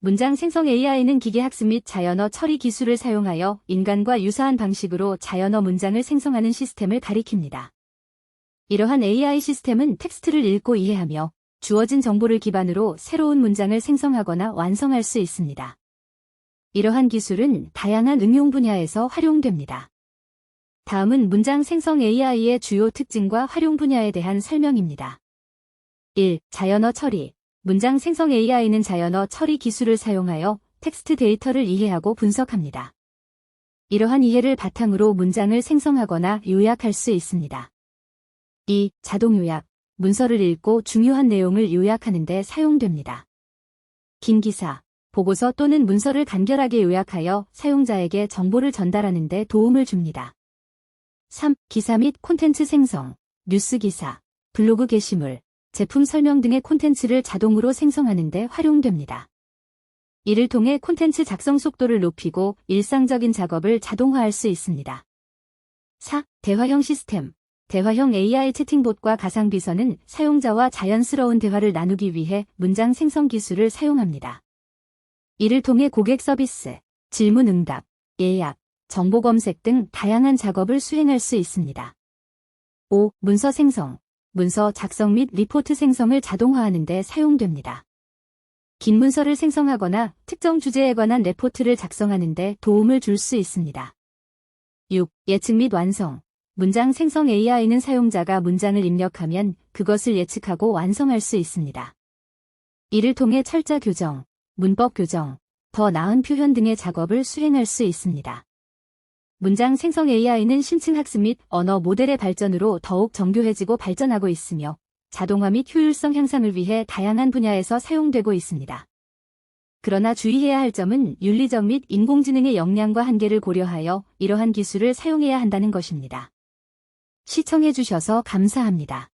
문장 생성 AI는 기계 학습 및 자연어 처리 기술을 사용하여 인간과 유사한 방식으로 자연어 문장을 생성하는 시스템을 가리킵니다. 이러한 AI 시스템은 텍스트를 읽고 이해하며 주어진 정보를 기반으로 새로운 문장을 생성하거나 완성할 수 있습니다. 이러한 기술은 다양한 응용 분야에서 활용됩니다. 다음은 문장 생성 AI의 주요 특징과 활용 분야에 대한 설명입니다. 1. 자연어 처리. 문장 생성 AI는 자연어 처리 기술을 사용하여 텍스트 데이터를 이해하고 분석합니다. 이러한 이해를 바탕으로 문장을 생성하거나 요약할 수 있습니다. 2. 자동 요약. 문서를 읽고 중요한 내용을 요약하는 데 사용됩니다. 긴 기사, 보고서 또는 문서를 간결하게 요약하여 사용자에게 정보를 전달하는 데 도움을 줍니다. 3. 기사 및 콘텐츠 생성, 뉴스 기사, 블로그 게시물, 제품 설명 등의 콘텐츠를 자동으로 생성하는 데 활용됩니다. 이를 통해 콘텐츠 작성 속도를 높이고 일상적인 작업을 자동화할 수 있습니다. 4. 대화형 시스템. 대화형 AI 채팅봇과 가상비서는 사용자와 자연스러운 대화를 나누기 위해 문장 생성 기술을 사용합니다. 이를 통해 고객 서비스, 질문 응답, 예약, 정보 검색 등 다양한 작업을 수행할 수 있습니다. 5. 문서 생성. 문서 작성 및 리포트 생성을 자동화하는 데 사용됩니다. 긴 문서를 생성하거나 특정 주제에 관한 레포트를 작성하는 데 도움을 줄 수 있습니다. 6. 예측 및 완성. 문장 생성 AI는 사용자가 문장을 입력하면 그것을 예측하고 완성할 수 있습니다. 이를 통해 철자 교정, 문법 교정, 더 나은 표현 등의 작업을 수행할 수 있습니다. 문장 생성 AI는 심층 학습 및 언어 모델의 발전으로 더욱 정교해지고 발전하고 있으며 자동화 및 효율성 향상을 위해 다양한 분야에서 사용되고 있습니다. 그러나 주의해야 할 점은 윤리적 및 인공지능의 역량과 한계를 고려하여 이러한 기술을 사용해야 한다는 것입니다. 시청해주셔서 감사합니다.